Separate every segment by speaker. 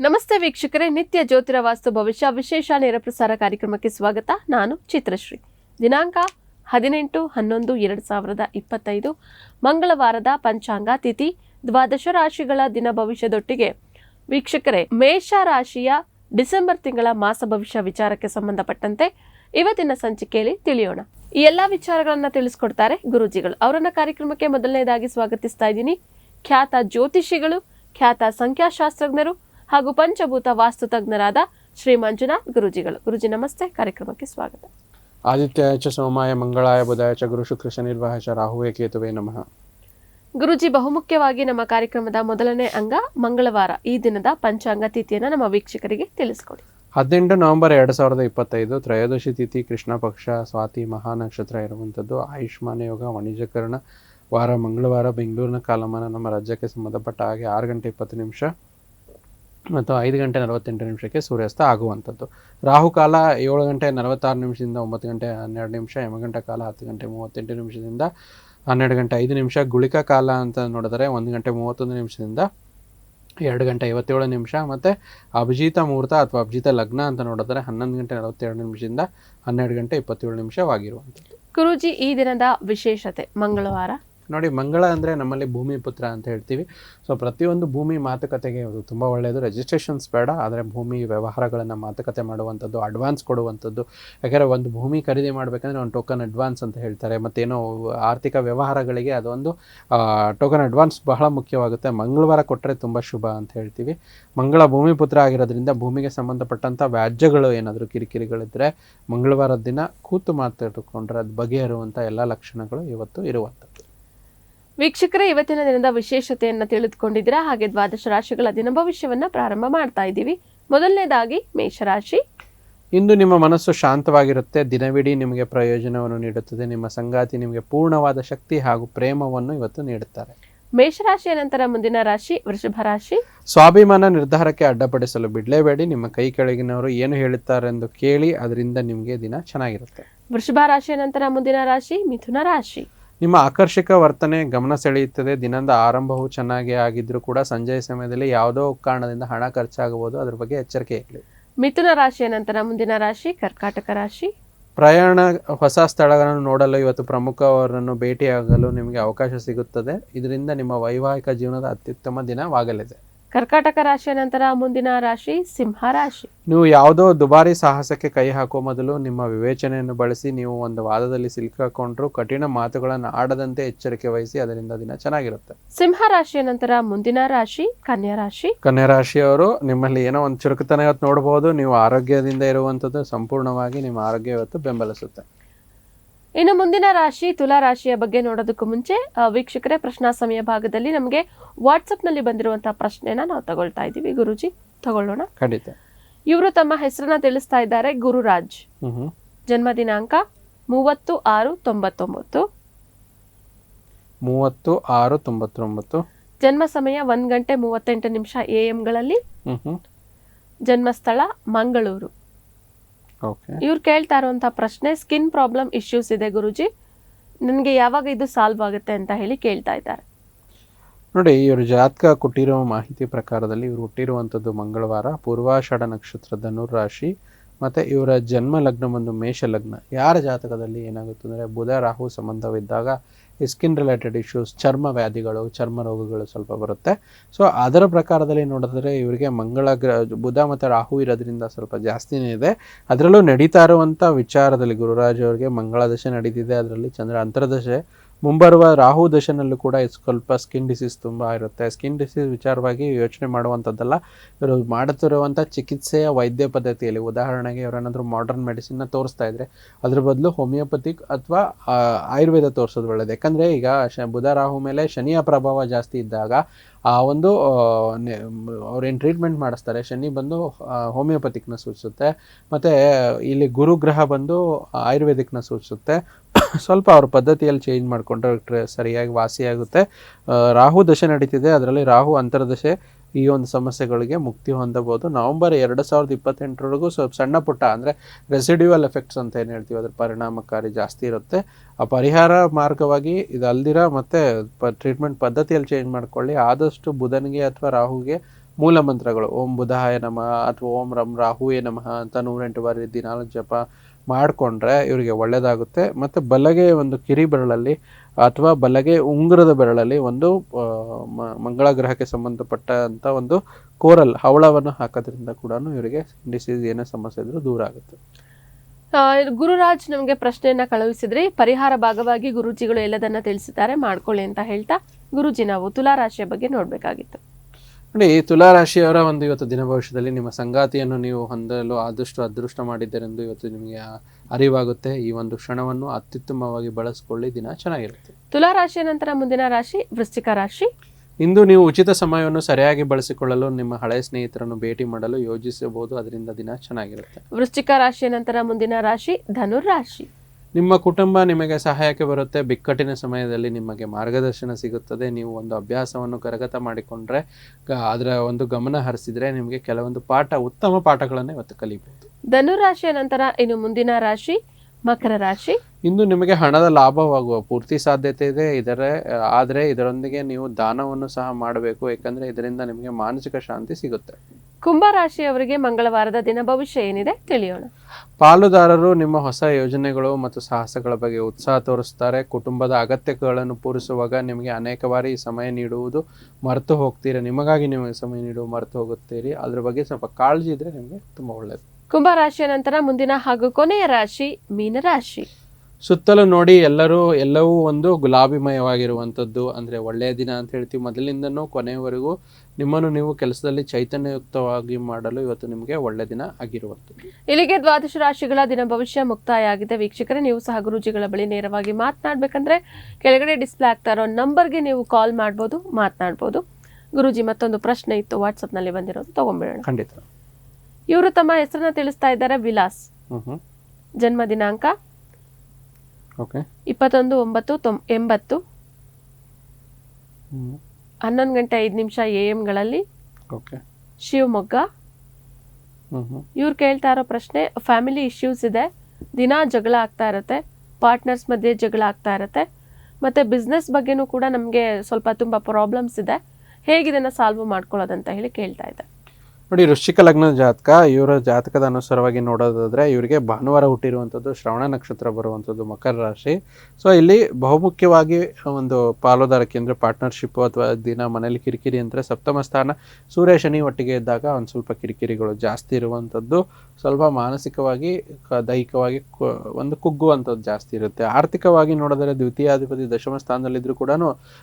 Speaker 1: ನಮಸ್ತೆ ವೀಕ್ಷಕರೇ, ನಿತ್ಯ ಜ್ಯೋತಿರ ವಾಸ್ತು ಭವಿಷ್ಯ, ವಿಶೇಷ ನೇರ ಪ್ರಸಾರ ಕಾರ್ಯಕ್ರಮಕ್ಕೆ ಸ್ವಾಗತ. ನಾನು ಚಿತ್ರಶ್ರೀ. ದಿನಾಂಕ ಹದಿನೆಂಟು ಹನ್ನೊಂದು ಎರಡು ಸಾವಿರದ ಇಪ್ಪತ್ತೈದು. ಮಂಗಳವಾರದ ಪಂಚಾಂಗ ತಿಥಿ, ದ್ವಾದಶ ರಾಶಿಗಳ ದಿನ ಭವಿಷ್ಯದೊಟ್ಟಿಗೆ. ವೀಕ್ಷಕರೇ, ಮೇಷ ರಾಶಿಯ ಡಿಸೆಂಬರ್ ತಿಂಗಳ ಮಾಸ ಭವಿಷ್ಯ ವಿಚಾರಕ್ಕೆ ಸಂಬಂಧಪಟ್ಟಂತೆ ಇವತ್ತಿನ ಸಂಚಿಕೆಯಲ್ಲಿ ತಿಳಿಯೋಣ. ಈ ಎಲ್ಲಾ ವಿಚಾರಗಳನ್ನ ತಿಳಿಸ್ಕೊಡ್ತಾರೆ ಗುರುಜಿಗಳು. ಅವರನ್ನ ಕಾರ್ಯಕ್ರಮಕ್ಕೆ ಮೊದಲನೇದಾಗಿ ಸ್ವಾಗತಿಸ್ತಾ ಇದ್ದೀನಿ. ಖ್ಯಾತ ಜ್ಯೋತಿಷಿಗಳು ಖ್ಯಾತ ಸಂಖ್ಯಾಶಾಸ್ತ್ರಜ್ಞರು ಹಾಗೂ ಪಂಚಭೂತ ವಾಸ್ತು ತಜ್ಞರಾದ ಶ್ರೀ ಮಂಜುನಾಥ್ ಗುರುಜಿಗಳು. ಗುರುಜಿ ನಮಸ್ತೆ. ಕಾರ್ಯಕ್ರಮಕ್ಕೆ ಸ್ವಾಗತ.
Speaker 2: ಆದಿತ್ಯ ಚ ಸೋಮಾಯ ಮಂಗಳಾಯ ಬುಧಾಯ ಚ ಗುರು ಶುಕ್ರ ಶನಿರ್ವಾಹ ಚ ರಾಹುವೇ ಕೇತುವೆ ನಮಃ.
Speaker 1: ಗುರುಜಿ ಬಹುಮುಖ್ಯವಾಗಿ ನಮ್ಮ ಕಾರ್ಯಕ್ರಮದ ಮೊದಲನೇ ಅಂಗ ಮಂಗಳವಾರ ಈ ದಿನದ ಪಂಚಾಂಗ ತಿಥಿಯನ್ನು ನಮ್ಮ ವೀಕ್ಷಕರಿಗೆ ತಿಳಿಸ್ಕೊಡಿ.
Speaker 2: ಹದಿನೆಂಟು ನವೆಂಬರ್ ಎರಡು ಸಾವಿರದ ಇಪ್ಪತ್ತೈದು ತ್ರಯೋದಶಿ ತಿಥಿ ಕೃಷ್ಣ ಪಕ್ಷ ಸ್ವಾತಿ ಮಹಾ ನಕ್ಷತ್ರ ಇರುವಂಥದ್ದು. ಆಯುಷ್ಮಾನ್ ಯೋಗ, ವಾಣಿಜ್ಯಕರಣ ವಾರ, ಮಂಗಳವಾರ ಬೆಂಗಳೂರಿನ ಕಾಲಮಾನ ನಮ್ಮ ರಾಜ್ಯಕ್ಕೆ ಸಂಬಂಧಪಟ್ಟ ಹಾಗೆ ಆರು ಗಂಟೆ ಇಪ್ಪತ್ತು ನಿಮಿಷ ಮತ್ತು ಐದು ಗಂಟೆ ನಲವತ್ತೆಂಟು ನಿಮಿಷಕ್ಕೆ ಸೂರ್ಯಾಸ್ತ ಆಗುವಂಥದ್ದು. ರಾಹುಕಾಲ ಏಳು ಗಂಟೆ ನಲವತ್ತಾರು ನಿಮಿಷದಿಂದ ಒಂಬತ್ತು ಗಂಟೆ ಹನ್ನೆರಡು ನಿಮಿಷ, ಯಮಗಂಟ ಕಾಲ ಹತ್ತು ಗಂಟೆ ಮೂವತ್ತೆಂಟು ನಿಮಿಷದಿಂದ ಹನ್ನೆರಡು ಗಂಟೆ ಐದು ನಿಮಿಷ, ಗುಳಿಕ ಕಾಲ ಅಂತ ನೋಡಿದರೆ ಒಂದು ಗಂಟೆ ಮೂವತ್ತೊಂದು ನಿಮಿಷದಿಂದ ಎರಡು ಗಂಟೆ ಐವತ್ತೇಳು ನಿಮಿಷ ಮತ್ತು ಅಭಿಜಿತ ಮುಹೂರ್ತ ಅಥವಾ ಅಭಿಜಿತ ಲಗ್ನ ಅಂತ ನೋಡಿದ್ರೆ ಹನ್ನೊಂದು ಗಂಟೆ ನಲವತ್ತೆರಡು ನಿಮಿಷದಿಂದ ಹನ್ನೆರಡು ಗಂಟೆ ಇಪ್ಪತ್ತೇಳು ನಿಮಿಷವಾಗಿರುವಂಥದ್ದು.
Speaker 1: ಗುರುಜಿ, ಈ ದಿನದ ವಿಶೇಷತೆ ಮಂಗಳವಾರ?
Speaker 2: ನೋಡಿ, ಮಂಗಳ ಅಂದರೆ ನಮ್ಮಲ್ಲಿ ಭೂಮಿ ಪುತ್ರ ಅಂತ ಹೇಳ್ತೀವಿ. ಸೊ ಪ್ರತಿಯೊಂದು ಭೂಮಿ ಮಾತುಕತೆಗೆ ಅದು ತುಂಬ ಒಳ್ಳೆಯದು ರಿಜಿಸ್ಟ್ರೇಷನ್ಸ್ ಬೇಡ, ಆದರೆ ಭೂಮಿ ವ್ಯವಹಾರಗಳನ್ನು ಮಾತುಕತೆ ಮಾಡುವಂಥದ್ದು ಅಡ್ವಾನ್ಸ್ ಕೊಡುವಂಥದ್ದು. ಯಾಕೆಂದರೆ ಒಂದು ಭೂಮಿ ಖರೀದಿ ಮಾಡಬೇಕಂದ್ರೆ ಒಂದು ಟೋಕನ್ ಅಡ್ವಾನ್ಸ್ ಅಂತ ಹೇಳ್ತಾರೆ. ಮತ್ತೇನೋ ಆರ್ಥಿಕ ವ್ಯವಹಾರಗಳಿಗೆ ಅದೊಂದು ಟೋಕನ್ ಅಡ್ವಾನ್ಸ್ ಬಹಳ ಮುಖ್ಯವಾಗುತ್ತೆ. ಮಂಗಳವಾರ ಕೊಟ್ಟರೆ ತುಂಬ ಶುಭ ಅಂತ ಹೇಳ್ತೀವಿ. ಮಂಗಳ ಭೂಮಿ ಪುತ್ರ ಆಗಿರೋದ್ರಿಂದ ಭೂಮಿಗೆ ಸಂಬಂಧಪಟ್ಟಂಥ ವ್ಯಾಜ್ಯಗಳು ಏನಾದರೂ ಕಿರಿಕಿರಿಗಳಿದ್ದರೆ ಮಂಗಳವಾರದ ದಿನ ಕೂತು ಮಾತಾಡಿಕೊಂಡ್ರೆ ಅದು ಬಗೆಹರುವಂಥ ಎಲ್ಲ ಲಕ್ಷಣಗಳು ಇವತ್ತು ಇರುವಂಥದ್ದು.
Speaker 1: ವೀಕ್ಷಕರೇ ಇವತ್ತಿನ ದಿನದ ವಿಶೇಷತೆಯನ್ನ ತಿಳಿದುಕೊಂಡಿದ್ದೀರಾ? ಹಾಗೆ ದ್ವಾದಶ ರಾಶಿಗಳ ದಿನ ಭವಿಷ್ಯವನ್ನ ಪ್ರಾರಂಭ ಮಾಡ್ತಾ ಇದ್ದೀವಿ. ಮೊದಲನೇದಾಗಿ ಮೇಷರಾಶಿ.
Speaker 2: ಇಂದು ನಿಮ್ಮ ಮನಸ್ಸು ಶಾಂತವಾಗಿರುತ್ತೆ. ದಿನವಿಡೀ ನಿಮಗೆ ಪ್ರಯೋಜನವನ್ನು ನೀಡುತ್ತದೆ. ನಿಮ್ಮ ಸಂಗಾತಿ ನಿಮಗೆ ಪೂರ್ಣವಾದ ಶಕ್ತಿ ಹಾಗೂ ಪ್ರೇಮವನ್ನು ಇವತ್ತು ನೀಡುತ್ತಾರೆ.
Speaker 1: ಮೇಷರಾಶಿಯ ನಂತರ ಮುಂದಿನ ರಾಶಿ ವೃಷಭ ರಾಶಿ.
Speaker 2: ಸ್ವಾಭಿಮಾನ ನಿರ್ಧಾರಕ್ಕೆ ಅಡ್ಡಪಡಿಸಲು ಬಿಡಲೇಬೇಡಿ. ನಿಮ್ಮ ಕೈ ಕೆಳಗಿನವರು ಏನು ಹೇಳುತ್ತಾರೆಂದು ಕೇಳಿ ಅದರಿಂದ ನಿಮಗೆ ದಿನ ಚೆನ್ನಾಗಿರುತ್ತೆ.
Speaker 1: ವೃಷಭ ರಾಶಿಯ ನಂತರ ಮುಂದಿನ ರಾಶಿ ಮಿಥುನ ರಾಶಿ.
Speaker 2: ನಿಮ್ಮ ಆಕರ್ಷಕ ವರ್ತನೆ ಗಮನ ಸೆಳೆಯುತ್ತದೆ. ದಿನದ ಆರಂಭವು ಚೆನ್ನಾಗಿ ಆಗಿದ್ರೂ ಕೂಡ ಸಂಜೆಯ ಸಮಯದಲ್ಲಿ ಯಾವುದೋ ಕಾರಣದಿಂದ ಹಣ ಖರ್ಚಾಗಬಹುದು. ಅದ್ರ ಬಗ್ಗೆ ಎಚ್ಚರಿಕೆ ಇರಲಿ.
Speaker 1: ಮಿಥುನ ರಾಶಿಯ ನಂತರ ಮುಂದಿನ ರಾಶಿ ಕರ್ಕಾಟಕ ರಾಶಿ.
Speaker 2: ಪ್ರಯಾಣ ಹೊಸ ಸ್ಥಳಗಳನ್ನು ನೋಡಲು ಇವತ್ತು ಪ್ರಮುಖವರನ್ನು ಭೇಟಿಯಾಗಲು ನಿಮಗೆ ಅವಕಾಶ ಸಿಗುತ್ತದೆ. ಇದರಿಂದ ನಿಮ್ಮ ವೈವಾಹಿಕ ಜೀವನದ ಅತ್ಯುತ್ತಮ ದಿನವಾಗಲಿದೆ.
Speaker 1: ಕರ್ಕಾಟಕ ರಾಶಿಯ ನಂತರ ಮುಂದಿನ ರಾಶಿ ಸಿಂಹ ರಾಶಿ.
Speaker 2: ನೀವು ಯಾವುದೋ ದುಬಾರಿ ಸಾಹಸಕ್ಕೆ ಕೈ ಹಾಕುವ ಮೊದಲು ನಿಮ್ಮ ವಿವೇಚನೆಯನ್ನು ಬಳಸಿ ನೀವು ಒಂದು ವಾದದಲ್ಲಿ ಸಿಲುಕಾಕೊಂಡ್ರು ಕಠಿಣ ಮಾತುಗಳನ್ನು ಆಡದಂತೆ ಎಚ್ಚರಿಕೆ ವಹಿಸಿ ಅದರಿಂದ ದಿನ ಚೆನ್ನಾಗಿರುತ್ತೆ.
Speaker 1: ಸಿಂಹ ರಾಶಿಯ ನಂತರ ಮುಂದಿನ ರಾಶಿ ಕನ್ಯಾ ರಾಶಿ.
Speaker 2: ಕನ್ಯಾ ರಾಶಿಯವರು ನಿಮ್ಮಲ್ಲಿ ಏನೋ ಒಂದು ಚುರುಕುತನ ಇವತ್ತು ನೋಡಬಹುದು ನೀವು ಆರೋಗ್ಯದಿಂದ ಇರುವಂತದ್ದು ಸಂಪೂರ್ಣವಾಗಿ ನಿಮ್ಮ ಆರೋಗ್ಯ ಇವತ್ತು ಬೆಂಬಲಿಸುತ್ತೆ.
Speaker 1: ಇನ್ನು ಮುಂದಿನ ರಾಶಿ ತುಲಾ ರಾಶಿಯ ಬಗ್ಗೆ ನೋಡೋದಕ್ಕೂ ಮುಂಚೆ ವೀಕ್ಷಕರೇ ಪ್ರಶ್ನಾ ಸಮಯ ಭಾಗದಲ್ಲಿ ನಮಗೆ ವಾಟ್ಸಪ್ನಲ್ಲಿ ಬಂದಿರುವಂತಹ ಪ್ರಶ್ನೆನ ನಾವು ತಗೊಳ್ತಾ ಇದೀವಿ ಗುರುಜಿ ತಗೊಳ್ಳೋಣ.
Speaker 2: ಖಂಡಿತ.
Speaker 1: ಇವರು ತಮ್ಮ ಹೆಸರನ್ನ ತಿಳಿಸ್ತಾ ಇದ್ದಾರೆ. ಗುರುರಾಜ್. ಜನ್ಮ ದಿನಾಂಕ ಮೂವತ್ತು ಆರು ತೊಂಬತ್ತೊಂಬತ್ತು.
Speaker 2: ಮೂವತ್ತು ಆರು ತೊಂಬತ್ತೊಂಬತ್ತು.
Speaker 1: ಜನ್ಮ ಸಮಯ ಒಂದ್ ಗಂಟೆ ಮೂವತ್ತೆಂಟು ನಿಮಿಷ ಎ ಗಳಲ್ಲಿ.
Speaker 2: ಹ್ಮ್ ಹ್ಮ್.
Speaker 1: ಜನ್ಮಸ್ಥಳ ಮಂಗಳೂರು. ಇವ್ರು ಕೇಳ್ತಾ ಇರುವಂತಹ ಪ್ರಶ್ನೆ ಸ್ಕಿನ್ ಪ್ರಾಬ್ಲಮ್ ಇಶ್ಯೂಸ್ ಇದೆ ಗುರುಜಿ. ನನಗೆ ಯಾವಾಗ ಇದು ಸಾಲ್ವ್ ಆಗುತ್ತೆ ಅಂತ ಹೇಳಿ ಕೇಳ್ತಾ ಇದ್ದಾರೆ.
Speaker 2: ನೋಡಿ ಇವರ ಜಾತಕ ಕೊಟ್ಟಿರೋ ಮಾಹಿತಿ ಪ್ರಕಾರದಲ್ಲಿ ಇವರು ಹುಟ್ಟಿರುವಂಥದ್ದು ಮಂಗಳವಾರ ಪೂರ್ವಾಷಾಢ ನಕ್ಷತ್ರ ಧನುರ್ ರಾಶಿ ಮತ್ತು ಇವರ ಜನ್ಮ ಲಗ್ನ ಒಂದು ಮೇಷ ಲಗ್ನ ಯಾರ ಜಾತಕದಲ್ಲಿ ಏನಾಗುತ್ತೆ ಅಂದರೆ ಬುಧ ರಾಹು ಸಂಬಂಧವಿದ್ದಾಗ ಈ ಸ್ಕಿನ್ ರಿಲೇಟೆಡ್ ಇಶ್ಯೂಸ್ ಚರ್ಮ ವ್ಯಾಧಿಗಳು, ಚರ್ಮ ರೋಗಗಳು ಸ್ವಲ್ಪ ಬರುತ್ತೆ. ಸೊ ಅದರ ಪ್ರಕಾರದಲ್ಲಿ ನೋಡಿದ್ರೆ ಇವರಿಗೆ ಮಂಗಳ ಗ್ರಹ, ಬುಧ ಮತ್ತು ರಾಹು ಇರೋದ್ರಿಂದ ಸ್ವಲ್ಪ ಜಾಸ್ತಿನೇ ಇದೆ. ಅದರಲ್ಲೂ ನಡೀತಾ ಇರುವಂಥ ವಿಚಾರದಲ್ಲಿ ಗುರುರಾಜ್ ಅವರಿಗೆ ಮಂಗಳ ದಶೆ ನಡೀತಿದೆ. ಅದರಲ್ಲಿ ಚಂದ್ರ ಅಂತರ್ದಶೆ ಮುಂಬರುವ ರಾಹು ದಶನಲ್ಲೂ ಕೂಡ ಸ್ವಲ್ಪ ಸ್ಕಿನ್ ಡಿಸೀಸ್ ತುಂಬ ಇರುತ್ತೆ. ಸ್ಕಿನ್ ಡಿಸೀಸ್ ವಿಚಾರವಾಗಿ ಯೋಚನೆ ಮಾಡುವಂಥದ್ದಲ್ಲ. ಇವರು ಮಾಡುತ್ತಿರುವಂಥ ಚಿಕಿತ್ಸೆಯ ವೈದ್ಯ ಪದ್ಧತಿಯಲ್ಲಿ ಉದಾಹರಣೆಗೆ ಇವರೇನಾದರೂ ಮಾಡರ್ನ್ ಮೆಡಿಸಿನ್ನ ತೋರಿಸ್ತಾ ಇದ್ದರೆ ಅದ್ರ ಬದಲು ಹೋಮಿಯೋಪತಿಕ್ ಅಥವಾ ಆಯುರ್ವೇದ ತೋರಿಸೋದು ಒಳ್ಳೆಯದು ಯಾಕಂದರೆ ಈಗ ಶ, ಬುಧ, ರಾಹು ಮೇಲೆ ಶನಿಯ ಪ್ರಭಾವ ಜಾಸ್ತಿ ಇದ್ದಾಗ ಆ ಒಂದು ಅವ್ರೇನು ಟ್ರೀಟ್ಮೆಂಟ್ ಮಾಡಿಸ್ತಾರೆ, ಶನಿ ಬಂದು ಹೋಮಿಯೋಪತಿಕ್ನ ಸೂಚಿಸುತ್ತೆ. ಮತ್ತು ಇಲ್ಲಿ ಗುರುಗ್ರಹ ಬಂದು ಆಯುರ್ವೇದಿಕ್ನ ಸೂಚಿಸುತ್ತೆ. ಸ್ವಲ್ಪ ಅವ್ರ ಪದ್ಧತಿಯಲ್ಲಿ ಚೇಂಜ್ ಮಾಡಿಕೊಂಡ್ರೆ ಸರಿಯಾಗಿ ವಾಸಿಯಾಗುತ್ತೆ ರಾಹು ದಶೆ ನಡೀತಿದೆ. ಅದರಲ್ಲಿ ರಾಹು ಅಂತರ್ದಶೆ ಈ ಒಂದು ಸಮಸ್ಯೆಗಳಿಗೆ ಮುಕ್ತಿ ಹೊಂದಬಹುದು. ನವೆಂಬರ್ ಎರಡು ಸಾವಿರದ ಇಪ್ಪತ್ತೆಂಟರವರೆಗೂ ಸ್ವಲ್ಪ ಸಣ್ಣ ಪುಟ್ಟ ಅಂದರೆ ರೆಸಿಡ್ಯೂವಲ್ ಎಫೆಕ್ಟ್ಸ್ ಅಂತ ಏನು ಹೇಳ್ತೀವಿ? ಅದರ ಪರಿಣಾಮಕಾರಿ ಜಾಸ್ತಿ ಇರುತ್ತೆ. ಆ ಪರಿಹಾರ ಮಾರ್ಗವಾಗಿ ಇದು ಅಲ್ದಿರ ಮತ್ತೆ ಪ ಟ್ರೀಟ್ಮೆಂಟ್ ಪದ್ಧತಿಯಲ್ಲಿ ಚೇಂಜ್ ಮಾಡ್ಕೊಳ್ಳಿ. ಆದಷ್ಟು ಬುಧನಿಗೆ ಅಥವಾ ರಾಹುಗೆ ಮೂಲ ಮಂತ್ರಗಳು ಓಂ ಬುಧಾಯ ನಮಃ ಅಥವಾ ಓಂ ರಂ ರಾಹುವೇ ನಮಃ ಅಂತ ನೂರೆಂಟು ಬಾರಿ ದಿನಾಲು ಜಪ ಮಾಡಿಕೊಂಡ್ರೆ ಇವರಿಗೆ ಒಳ್ಳೆಯದಾಗುತ್ತೆ ಮತ್ತು ಬಲಗೆ ಒಂದು ಕಿರಿ ಬೆರಳಲ್ಲಿ ಅಥವಾ ಬಲಗೆ ಉಂಗುರದ ಬೆರಳಲ್ಲಿ ಒಂದು ಮಂಗಳ ಗ್ರಹಕ್ಕೆ ಸಂಬಂಧಪಟ್ಟಂಥ ಒಂದು ಕೋರಲ್ ಹವಳವನ್ನು ಹಾಕೋದ್ರಿಂದ ಕೂಡ ಇವರಿಗೆ ಡಿಸೀಸ್ ಏನೇ ಸಮಸ್ಯೆ ಇದ್ರೂ ದೂರ ಆಗುತ್ತೆ.
Speaker 1: ಗುರುರಾಜ್ ನಮಗೆ ಪ್ರಶ್ನೆಯನ್ನ ಕಳುಹಿಸಿದ್ರಿ. ಪರಿಹಾರ ಭಾಗವಾಗಿ ಗುರುಜಿಗಳು ಎಲ್ಲದನ್ನ ತಿಳಿಸಿದ್ದಾರೆ. ಮಾಡ್ಕೊಳ್ಳಿ ಅಂತ ಹೇಳ್ತಾ ಗುರುಜಿ ನಾವು ತುಲಾ ರಾಶಿಯ ಬಗ್ಗೆ ನೋಡ್ಬೇಕಾಗಿತ್ತು.
Speaker 2: ನೋಡಿ ತುಲಾರಾಶಿಯವರ ತುಲಾ ರಾಶಿಯವರ ಒಂದು ಇವತ್ತು ದಿನ ಭವಿಷ್ಯದಲ್ಲಿ ನಿಮ್ಮ ಸಂಗಾತಿಯನ್ನು ನೀವು ಹೊಂದಲು ಆದಷ್ಟು ಅದೃಷ್ಟ ಮಾಡಿದ್ದರೆಂದು ಇವತ್ತು ನಿಮಗೆ ಅರಿವಾಗುತ್ತೆ. ಈ ಒಂದು ಕ್ಷಣವನ್ನು ಅತ್ಯುತ್ತಮವಾಗಿ ಬಳಸಿಕೊಳ್ಳಿ. ದಿನ ಚೆನ್ನಾಗಿರುತ್ತೆ.
Speaker 1: ತುಲಾ ರಾಶಿಯ ನಂತರ ಮುಂದಿನ ರಾಶಿ ವೃಶ್ಚಿಕ ರಾಶಿ.
Speaker 2: ಇಂದು ನೀವು ಉಚಿತ ಸಮಯವನ್ನು ಸರಿಯಾಗಿ ಬಳಸಿಕೊಳ್ಳಲು ನಿಮ್ಮ ಹಳೆಯ ಸ್ನೇಹಿತರನ್ನು ಭೇಟಿ ಮಾಡಲು ಯೋಜಿಸಬಹುದು. ಅದರಿಂದ ದಿನ ಚೆನ್ನಾಗಿರುತ್ತೆ.
Speaker 1: ವೃಶ್ಚಿಕ ರಾಶಿಯ ನಂತರ ಮುಂದಿನ ರಾಶಿ ಧನುರ್ ರಾಶಿ.
Speaker 2: ನಿಮ್ಮ ಕುಟುಂಬ ನಿಮಗೆ ಸಹಾಯಕ್ಕೆ ಬರುತ್ತೆ. ಬಿಕ್ಕಟ್ಟಿನ ಸಮಯದಲ್ಲಿ ನಿಮಗೆ ಮಾರ್ಗದರ್ಶನ ಸಿಗುತ್ತದೆ. ನೀವು ಒಂದು ಅಭ್ಯಾಸವನ್ನು ಕರಗತ ಮಾಡಿಕೊಂಡ್ರೆ ಅದರ ಒಂದು ಗಮನ ಹರಿಸಿದ್ರೆ ನಿಮಗೆ ಕೆಲವೊಂದು ಪಾಠ ಉತ್ತಮ ಪಾಠಗಳನ್ನು ಇವತ್ತು ಕಲಿಬಹುದು
Speaker 1: ಧನುರಾಶಿಯ ನಂತರ ಇನ್ನು ಮುಂದಿನ ರಾಶಿ ಮಕರ ರಾಶಿ.
Speaker 2: ಇಂದು ನಿಮಗೆ ಹಣದ ಲಾಭವಾಗುವ ಪೂರ್ತಿ ಸಾಧ್ಯತೆ ಇದೆ. ಇದರ ಆದರೆ ಇದರೊಂದಿಗೆ ನೀವು ದಾನವನ್ನು ಸಹ ಮಾಡಬೇಕು. ಯಾಕಂದ್ರೆ ಇದರಿಂದ ನಿಮಗೆ ಮಾನಸಿಕ ಶಾಂತಿ ಸಿಗುತ್ತೆ.
Speaker 1: ಕುಂಭ ರಾಶಿಯವರಿಗೆ ಮಂಗಳವಾರದ ದಿನ ಭವಿಷ್ಯ ಏನಿದೆ ತಿಳಿಯೋಣ.
Speaker 2: ಪಾಲುದಾರರು ನಿಮ್ಮ ಹೊಸ ಯೋಜನೆಗಳು ಮತ್ತು ಸಾಹಸಗಳ ಬಗ್ಗೆ ಉತ್ಸಾಹ ತೋರಿಸ್ತಾರೆ ಕುಟುಂಬದ ಅಗತ್ಯಗಳನ್ನು ಪೂರಿಸುವಾಗ ನಿಮಗೆ ಅನೇಕ ಬಾರಿ ಸಮಯ ನೀಡುವುದು ಮರೆತು ಹೋಗ್ತೀರಿ. ನಿಮಗಾಗಿ ನಿಮಗೆ ಸಮಯ ನೀಡುವ ಮರೆತು ಹೋಗುತ್ತೀರಿ. ಅದ್ರ ಬಗ್ಗೆ ಸ್ವಲ್ಪ ಕಾಳಜಿ ಇದ್ರೆ ನಿಮಗೆ ತುಂಬಾ ಒಳ್ಳೇದು.
Speaker 1: ಕುಂಭ ರಾಶಿಯ ನಂತರ ಮುಂದಿನ ಹಾಗೂ ಕೊನೆಯ ರಾಶಿ ಮೀನರಾಶಿ.
Speaker 2: ಸುತ್ತಲೂ ನೋಡಿ ಎಲ್ಲರೂ ಎಲ್ಲವೂ ಒಂದು ಗುಲಾಬಿಮಯವಾಗಿರುವಂಥದ್ದು. ಅಂದರೆ ಒಳ್ಳೆಯ ದಿನ ಅಂತ ಹೇಳ್ತೀವಿ. ಮೊದಲಿಂದನೂ ಕೊನೆಯವರೆಗೂ ನಿಮ್ಮನ್ನು ನೀವು ಕೆಲಸದಲ್ಲಿ ಚೈತನ್ಯಯುಕ್ತವಾಗಿ ಮಾಡಲು ಇವತ್ತು ನಿಮಗೆ ಒಳ್ಳೆಯ ದಿನ ಆಗಿರುವಂಥದ್ದು.
Speaker 1: ಇಲ್ಲಿಗೆ ದ್ವಾದಶ ರಾಶಿಗಳ ದಿನ ಭವಿಷ್ಯ ಮುಕ್ತಾಯ ಆಗಿದೆ ವೀಕ್ಷಕರೇ ನೀವು ಸಹ ಗುರುಜಿಗಳ ಬಳಿ ನೇರವಾಗಿ ಮಾತನಾಡಬೇಕಂದ್ರೆ ಕೆಳಗಡೆ ಡಿಸ್ಪ್ಲೇ ಆಗ್ತಾ ಇರೋ ನಂಬರ್ಗೆ ನೀವು ಕಾಲ್ ಮಾಡ್ಬೋದು ಮಾತನಾಡ್ಬೋದು. ಗುರುಜಿ ಮತ್ತೊಂದು ಪ್ರಶ್ನೆ ಇತ್ತು. ವಾಟ್ಸಪ್ನಲ್ಲಿ ಬಂದಿರೋದು ತಗೊಂಡ್ಬಿಡೋಣ.
Speaker 2: ಖಂಡಿತ.
Speaker 1: ಇವರು ತಮ್ಮ ಹೆಸರನ್ನ ತಿಳಿಸ್ತಾ ಇದ್ದಾರೆ. ವಿಲಾಸ್. ಜನ್ಮ ದಿನಾಂಕ
Speaker 2: ಓಕೆ
Speaker 1: ಇಪ್ಪತ್ತೊಂದು ಒಂಬತ್ತು ತೊಂ ಎಂಬತ್ತು. ಹನ್ನೊಂದು ಗಂಟೆ ಐದು ನಿಮಿಷ ಎ ಎಮ್ಗಳಲ್ಲಿ
Speaker 2: ಓಕೆ
Speaker 1: ಶಿವಮೊಗ್ಗ. ಇವ್ರು ಕೇಳ್ತಾ ಇರೋ ಪ್ರಶ್ನೆ ಫ್ಯಾಮಿಲಿ ಇಶ್ಯೂಸ್ ಇದೆ. ದಿನ ಜಗಳ ಆಗ್ತಾ ಇರುತ್ತೆ. ಪಾರ್ಟ್ನರ್ಸ್ ಮಧ್ಯೆ ಜಗಳ ಆಗ್ತಾ ಇರುತ್ತೆ. ಮತ್ತು ಬಿಸ್ನೆಸ್ ಬಗ್ಗೆನೂ ಕೂಡ ನಮಗೆ ಸ್ವಲ್ಪ ತುಂಬ ಪ್ರಾಬ್ಲಮ್ಸ್ ಇದೆ. ಹೇಗಿದನ್ನು ಸಾಲ್ವ್ ಮಾಡ್ಕೊಳ್ಳೋದಂತ ಹೇಳಿ ಕೇಳ್ತಾ ಇದೆ
Speaker 2: ನೋಡಿ, ವೃಶ್ಚಿಕ ಲಗ್ನ ಜಾತಕ, ಇವರ ಜಾತಕದ ಅನುಸಾರವಾಗಿ ನೋಡೋದಾದ್ರೆ ಇವರಿಗೆ ಭಾನುವಾರ ಹುಟ್ಟಿರುವಂಥದ್ದು, ಶ್ರವಣ ನಕ್ಷತ್ರ ಬರುವಂಥದ್ದು, ಮಕರ ರಾಶಿ. ಸೊ ಇಲ್ಲಿ ಬಹುಮುಖ್ಯವಾಗಿ ಒಂದು ಪಾಲುದಾರಕ್ಕೆ ಅಂದರೆ ಪಾರ್ಟ್ನರ್ಶಿಪ್ ಅಥವಾ ದಿನ ಮನೇಲಿ ಕಿರಿಕಿರಿ ಅಂದರೆ ಸಪ್ತಮ ಸ್ಥಾನ. ಸೂರ್ಯ ಶನಿ ಒಟ್ಟಿಗೆ ಇದ್ದಾಗ ಒಂದು ಸ್ವಲ್ಪ ಕಿರಿಕಿರಿಗಳು ಜಾಸ್ತಿ ಇರುವಂಥದ್ದು. ಸ್ವಲ್ಪ ಮಾನಸಿಕವಾಗಿ ದೈಹಿಕವಾಗಿ ಒಂದು ಕುಗ್ಗುವಂಥದ್ದು ಜಾಸ್ತಿ ಇರುತ್ತೆ. ಆರ್ಥಿಕವಾಗಿ ನೋಡಿದರೆ ದ್ವಿತೀಯಾಧಿಪತಿ ದಶಮ ಸ್ಥಾನದಲ್ಲಿದ್ದರೂ ಕೂಡ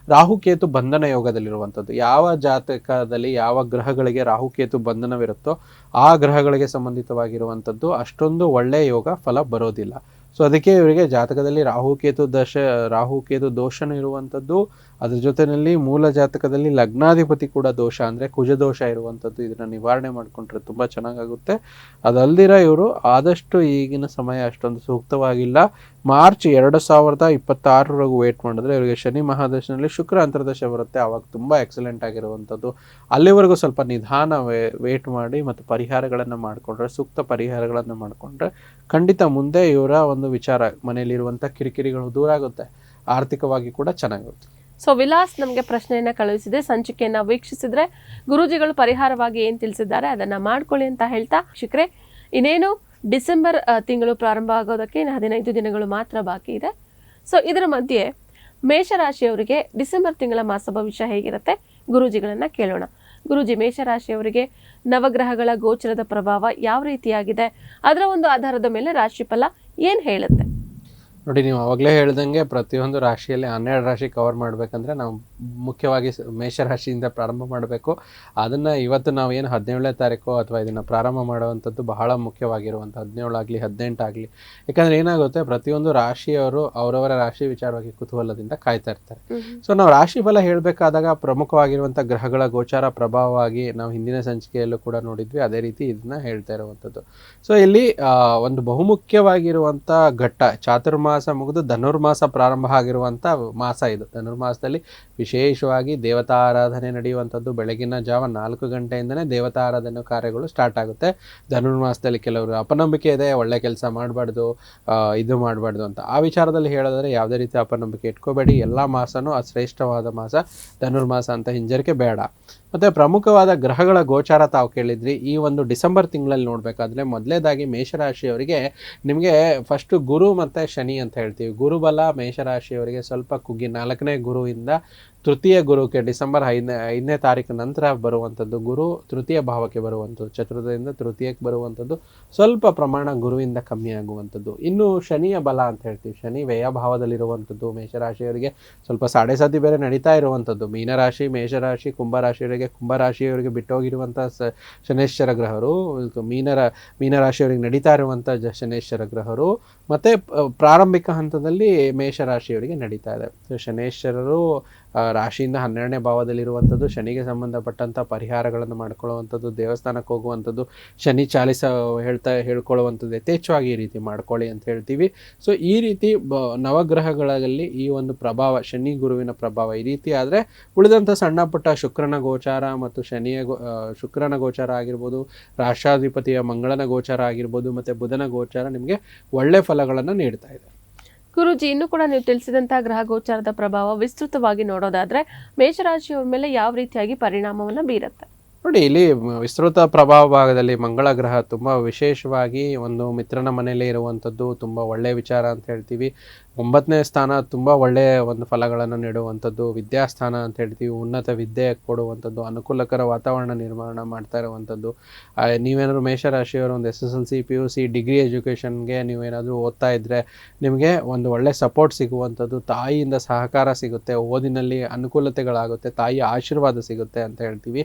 Speaker 2: ರಾಹುಕೇತು ಬಂಧನ ಯೋಗದಲ್ಲಿರುವಂಥದ್ದು. ಯಾವ ಜಾತಕದಲ್ಲಿ ಯಾವ ಗ್ರಹಗಳಿಗೆ ರಾಹುಕೇತು ಬಂಧನವಿರುತ್ತೋ ಆ ಗ್ರಹಗಳಿಗೆ ಸಂಬಂಧಿತವಾಗಿರುವಂಥದ್ದು ಅಷ್ಟೊಂದು ಒಳ್ಳೆಯ ಯೋಗ ಫಲ ಬರೋದಿಲ್ಲ. ಸೊ ಅದಕ್ಕೆ ಇವರಿಗೆ ಜಾತಕದಲ್ಲಿ ರಾಹುಕೇತು ದಶ ರಾಹುಕೇತು ದೋಷನೂ ಇರುವಂಥದ್ದು. ಅದ್ರ ಜೊತೆಯಲ್ಲಿ ಮೂಲ ಜಾತಕದಲ್ಲಿ ಲಗ್ನಾಧಿಪತಿ ಕೂಡ ದೋಷ ಅಂದರೆ ಕುಜ ದೋಷ ಇರುವಂಥದ್ದು ಇದನ್ನ ನಿವಾರಣೆ ಮಾಡಿಕೊಂಡ್ರೆ ತುಂಬ ಚೆನ್ನಾಗಾಗುತ್ತೆ. ಅದಲ್ದಿರ ಇವರು ಆದಷ್ಟು ಈಗಿನ ಸಮಯ ಅಷ್ಟೊಂದು ಸೂಕ್ತವಾಗಿಲ್ಲ. ಮಾರ್ಚ್ ಎರಡು ಸಾವಿರದ ಇಪ್ಪತ್ತಾರರವರೆಗೂ ವೇಟ್ ಮಾಡಿದ್ರೆ ಇವರಿಗೆ ಶನಿ ಮಹಾದಶನಲ್ಲಿ ಶುಕ್ರ ಅಂತರ್ದಶ ಬರುತ್ತೆ. ಆವಾಗ ತುಂಬ ಎಕ್ಸಲೆಂಟ್ ಆಗಿರುವಂಥದ್ದು. ಅಲ್ಲಿವರೆಗೂ ಸ್ವಲ್ಪ ನಿಧಾನ ವೇಟ್ ಮಾಡಿ ಮತ್ತು ಪರಿಹಾರಗಳನ್ನು ಮಾಡಿಕೊಂಡ್ರೆ, ಸೂಕ್ತ ಪರಿಹಾರಗಳನ್ನು ಮಾಡಿಕೊಂಡ್ರೆ ಖಂಡಿತ ಮುಂದೆ ಇವರ ಒಂದು ವಿಚಾರ ಮನೆಯಲ್ಲಿರುವಂಥ ಕಿರಿಕಿರಿಗಳು ದೂರ ಆಗುತ್ತೆ ಆರ್ಥಿಕವಾಗಿ ಕೂಡ ಚೆನ್ನಾಗಿರುತ್ತೆ.
Speaker 1: ಸೊ ವಿಲಾಸ್ ನಮಗೆ ಪ್ರಶ್ನೆಯನ್ನ ಕಳುಹಿಸಿದೆ. ಸಂಚಿಕೆಯನ್ನ ವೀಕ್ಷಿಸಿದ್ರೆ ಗುರೂಜಿಗಳು ಪರಿಹಾರವಾಗಿ ಏನು ತಿಳಿಸಿದ್ದಾರೆ ಅದನ್ನ ಮಾಡ್ಕೊಳ್ಳಿ ಅಂತ ಹೇಳ್ತಾ ಶಿಕ್ರೆ. ಇನ್ನೇನು ಡಿಸೆಂಬರ್ ತಿಂಗಳು ಪ್ರಾರಂಭ ಆಗೋದಕ್ಕೆ ಹದಿನೈದು ದಿನಗಳು ಮಾತ್ರ ಬಾಕಿ ಇದೆ. ಸೊ ಇದರ ಮಧ್ಯೆ ಮೇಷರಾಶಿಯವರಿಗೆ ಡಿಸೆಂಬರ್ ತಿಂಗಳ ಮಾಸ ಭವಿಷ್ಯ ಹೇಗಿರುತ್ತೆ? ಗುರೂಜಿಗಳನ್ನು ಕೇಳೋಣ. ಗುರೂಜಿ ಮೇಷರಾಶಿಯವರಿಗೆ ನವಗ್ರಹಗಳ ಗೋಚರದ ಪ್ರಭಾವ ಯಾವ ರೀತಿಯಾಗಿದೆ? ಅದರ ಒಂದು ಆಧಾರದ ಮೇಲೆ ರಾಶಿಫಲ ಏನು ಹೇಳುತ್ತೆ?
Speaker 2: ನೋಡಿ ನೀವು ಅವಾಗಲೇ ಹೇಳ್ದಂಗೆ ಪ್ರತಿಯೊಂದು ರಾಶಿಯಲ್ಲಿ ಹನ್ನೆರಡು ರಾಶಿ ಕವರ್ ಮಾಡಬೇಕಂದ್ರೆ ನಾವು ಮುಖ್ಯವಾಗಿ ಮೇಷರಾಶಿಯಿಂದ ಪ್ರಾರಂಭ ಮಾಡಬೇಕು. ಅದನ್ನು ಇವತ್ತು ನಾವು ಏನು ಹದಿನೇಳನೇ ತಾರೀಕು ಅಥವಾ ಇದನ್ನು ಪ್ರಾರಂಭ ಮಾಡುವಂಥದ್ದು ಬಹಳ ಮುಖ್ಯವಾಗಿರುವಂಥ ಹದಿನೇಳಾಗಲಿ ಆಗಲಿ ಹದಿನೆಂಟು ಆಗಲಿ. ಯಾಕಂದರೆ ಏನಾಗುತ್ತೆ ಪ್ರತಿಯೊಂದು ರಾಶಿಯವರು ಅವರವರ ರಾಶಿ ವಿಚಾರವಾಗಿ ಕುತೂಹಲದಿಂದ ಕಾಯ್ತಾ ಇರ್ತಾರೆ. ಸೊ ನಾವು ರಾಶಿ ಫಲ ಹೇಳಬೇಕಾದಾಗ ಪ್ರಮುಖವಾಗಿರುವಂಥ ಗ್ರಹಗಳ ಗೋಚಾರ ಪ್ರಭಾವವಾಗಿ ನಾವು ಹಿಂದಿನ ಸಂಚಿಕೆಯಲ್ಲೂ ಕೂಡ ನೋಡಿದ್ವಿ. ಅದೇ ರೀತಿ ಇದನ್ನ ಹೇಳ್ತಾ ಇರುವಂಥದ್ದು. ಸೊ ಇಲ್ಲಿ ಒಂದು ಬಹುಮುಖ್ಯವಾಗಿರುವಂಥ ಘಟ್ಟ ಚಾತುರ್ಮಾಸ ಮಾಸ ಮುಗಿದು ಧನುರ್ಮಾಸ ಪ್ರಾರಂಭ ಆಗಿರುವಂಥ ಮಾಸ ಇದು. ಧನುರ್ಮಾಸದಲ್ಲಿ ವಿಶೇಷವಾಗಿ ದೇವತಾರಾಧನೆ ನಡೆಯುವಂಥದ್ದು ಬೆಳಗಿನ ಜಾವ ನಾಲ್ಕು ಗಂಟೆಯಿಂದನೇ ದೇವತಾರಾಧನೆ ಕಾರ್ಯಗಳು ಸ್ಟಾರ್ಟ್ ಆಗುತ್ತೆ. ಧನುರ್ಮಾಸದಲ್ಲಿ ಕೆಲವರು ಅಪನಂಬಿಕೆ ಇದೆ, ಒಳ್ಳೆ ಕೆಲಸ ಮಾಡಬಾರ್ದು ಇದು ಮಾಡಬಾರ್ದು ಅಂತ. ಆ ವಿಚಾರದಲ್ಲಿ ಹೇಳೋದ್ರೆ ಯಾವುದೇ ರೀತಿ ಅಪನಂಬಿಕೆ ಇಟ್ಕೋಬೇಡಿ. ಎಲ್ಲ ಮಾಸನೂ ಶ್ರೇಷ್ಠವಾದ ಮಾಸ, ಧನುರ್ಮಾಸ ಅಂತ ಹಿಂಜರಿಕೆ ಬೇಡ. ಮತ್ತು ಪ್ರಮುಖವಾದ ಗ್ರಹಗಳ ಗೋಚಾರ ತಾವು ಕೇಳಿದ್ರಿ. ಈ ಒಂದು ಡಿಸೆಂಬರ್ ತಿಂಗಳಲ್ಲಿ ನೋಡಬೇಕಾದ್ರೆ ಮೊದಲೇದಾಗಿ ಮೇಷರಾಶಿಯವರಿಗೆ ನಿಮಗೆ ಫಸ್ಟು ಗುರು ಮತ್ತು ಶನಿ ಅಂತ ಹೇಳ್ತೀವಿ. ಗುರುಬಲ ಮೇಷರಾಶಿಯವರಿಗೆ ಸ್ವಲ್ಪ ಕುಗ್ಗಿ ನಾಲ್ಕನೇ ಗುರುವಿಂದ ತೃತೀಯ ಗುರುಕ್ಕೆ ಡಿಸೆಂಬರ್ ಐದನೇ ಐದನೇ ತಾರೀಕು ನಂತರ ಬರುವಂಥದ್ದು ಗುರು, ತೃತೀಯ ಭಾವಕ್ಕೆ ಬರುವಂಥದ್ದು ಚತುರ್ಥದಿಂದ ತೃತೀಯಕ್ಕೆ ಬರುವಂಥದ್ದು ಸ್ವಲ್ಪ ಪ್ರಮಾಣ ಗುರುವಿಂದ ಕಮ್ಮಿ ಆಗುವಂಥದ್ದು. ಇನ್ನು ಶನಿಯ ಬಲ ಅಂತ ಹೇಳ್ತೀವಿ. ಶನಿ ವ್ಯಯ ಭಾವದಲ್ಲಿರುವಂಥದ್ದು ಮೇಷರಾಶಿಯವರಿಗೆ ಸ್ವಲ್ಪ ಸಾಡೆ ಸಾತಿ ಬೇರೆ ನಡೀತಾ ಇರುವಂಥದ್ದು. ಮೀನರಾಶಿ, ಮೇಷರಾಶಿ, ಕುಂಭರಾಶಿಯವರಿಗೆ ಕುಂಭರಾಶಿಯವರಿಗೆ ಬಿಟ್ಟೋಗಿರುವಂಥ ಸ, ಶನೇಶ್ವರ ಗ್ರಹರು ಮೀನರ, ಮೀನರಾಶಿಯವರಿಗೆ ನಡೀತಾ ಇರುವಂಥ ಜ, ಶನೇಶ್ವರ ಗ್ರಹರು, ಮತ್ತು ಪ್ರಾರಂಭಿಕ ಹಂತದಲ್ಲಿ ಮೇಷರಾಶಿಯವರಿಗೆ ನಡೀತಾ ಇದೆ. ಶನೇಶ್ವರರು ರಾಶಿಯಿಂದ ಹನ್ನೆರಡನೇ ಭಾವದಲ್ಲಿರುವಂಥದ್ದು, ಶನಿಗೆ ಸಂಬಂಧಪಟ್ಟಂಥ ಪರಿಹಾರಗಳನ್ನು ಮಾಡ್ಕೊಳ್ಳುವಂಥದ್ದು, ದೇವಸ್ಥಾನಕ್ಕೆ ಹೋಗುವಂಥದ್ದು, ಶನಿ ಚಾಲಿಸ ಹೇಳ್ತಾ ಹೇಳ್ಕೊಳ್ಳುವಂಥದ್ದು ಯಥೇಚ್ಛವಾಗಿ ಈ ರೀತಿ ಮಾಡ್ಕೊಳ್ಳಿ ಅಂತ ಹೇಳ್ತೀವಿ. ಸೊ ಈ ರೀತಿ ಬ, ನವಗ್ರಹಗಳಲ್ಲಿ ಈ ಒಂದು ಪ್ರಭಾವ, ಶನಿ ಗುರುವಿನ ಪ್ರಭಾವ ಈ ರೀತಿ ಆದರೆ ಉಳಿದಂಥ ಸಣ್ಣ ಪುಟ್ಟ ಶುಕ್ರನ ಗೋಚಾರ ಮತ್ತು ಶನಿಯ ಗೋ ಶುಕ್ರನ ಗೋಚಾರ ಆಗಿರ್ಬೋದು, ರಾಷ್ಟ್ರಾಧಿಪತಿಯ ಮಂಗಳನ ಗೋಚಾರ ಆಗಿರ್ಬೋದು, ಮತ್ತು ಬುಧನ ಗೋಚಾರ ನಿಮಗೆ ಒಳ್ಳೆ ಫಲಗಳನ್ನು ನೀಡ್ತಾ ಇದೆ.
Speaker 1: ಗುರುಜಿ, ಇನ್ನು ಕೂಡ ನೀವು ತಿಳಿಸಿದಂತಹ ಗ್ರಹ ಗೋಚಾರದ ಪ್ರಭಾವ ವಿಸ್ತೃತವಾಗಿ ನೋಡೋದಾದ್ರೆ ಮೇಷರಾಶಿಯವ್ರ ಮೇಲೆ ಯಾವ ರೀತಿಯಾಗಿ ಪರಿಣಾಮವನ್ನ ಬೀರುತ್ತೆ.
Speaker 2: ನೋಡಿ, ಇಲ್ಲಿ ವಿಸ್ತೃತ ಪ್ರಭಾವ ಭಾಗದಲ್ಲಿ ಮಂಗಳ ಗ್ರಹ ತುಂಬ ವಿಶೇಷವಾಗಿ ಒಂದು ಮಿತ್ರನ ಮನೆಯಲ್ಲೇ ಇರುವಂಥದ್ದು ತುಂಬ ಒಳ್ಳೆಯ ವಿಚಾರ ಅಂತ ಹೇಳ್ತೀವಿ. ಒಂಬತ್ತನೇ ಸ್ಥಾನ ತುಂಬ ಒಳ್ಳೆಯ ಒಂದು ಫಲಗಳನ್ನು ನೀಡುವಂಥದ್ದು, ವಿದ್ಯಾಸ್ಥಾನ ಅಂತ ಹೇಳ್ತೀವಿ, ಉನ್ನತ ವಿದ್ಯೆ ಕೊಡುವಂಥದ್ದು, ಅನುಕೂಲಕರ ವಾತಾವರಣ ನಿರ್ಮಾಣ ಮಾಡ್ತಾ ಇರುವಂಥದ್ದು. ನೀವೇನಾದರೂ ಮೇಷರಾಶಿಯವರು ಒಂದು S S L C, P U C, degree ಎಜುಕೇಷನ್ಗೆ ನೀವೇನಾದರೂ ಓದ್ತಾ ಇದ್ದರೆ ನಿಮಗೆ ಒಂದು ಒಳ್ಳೆಯ ಸಪೋರ್ಟ್ ಸಿಗುವಂಥದ್ದು, ತಾಯಿಯಿಂದ ಸಹಕಾರ ಸಿಗುತ್ತೆ, ಓದಿನಲ್ಲಿ ಅನುಕೂಲತೆಗಳಾಗುತ್ತೆ, ತಾಯಿಯ ಆಶೀರ್ವಾದ ಸಿಗುತ್ತೆ ಅಂತ ಹೇಳ್ತೀವಿ.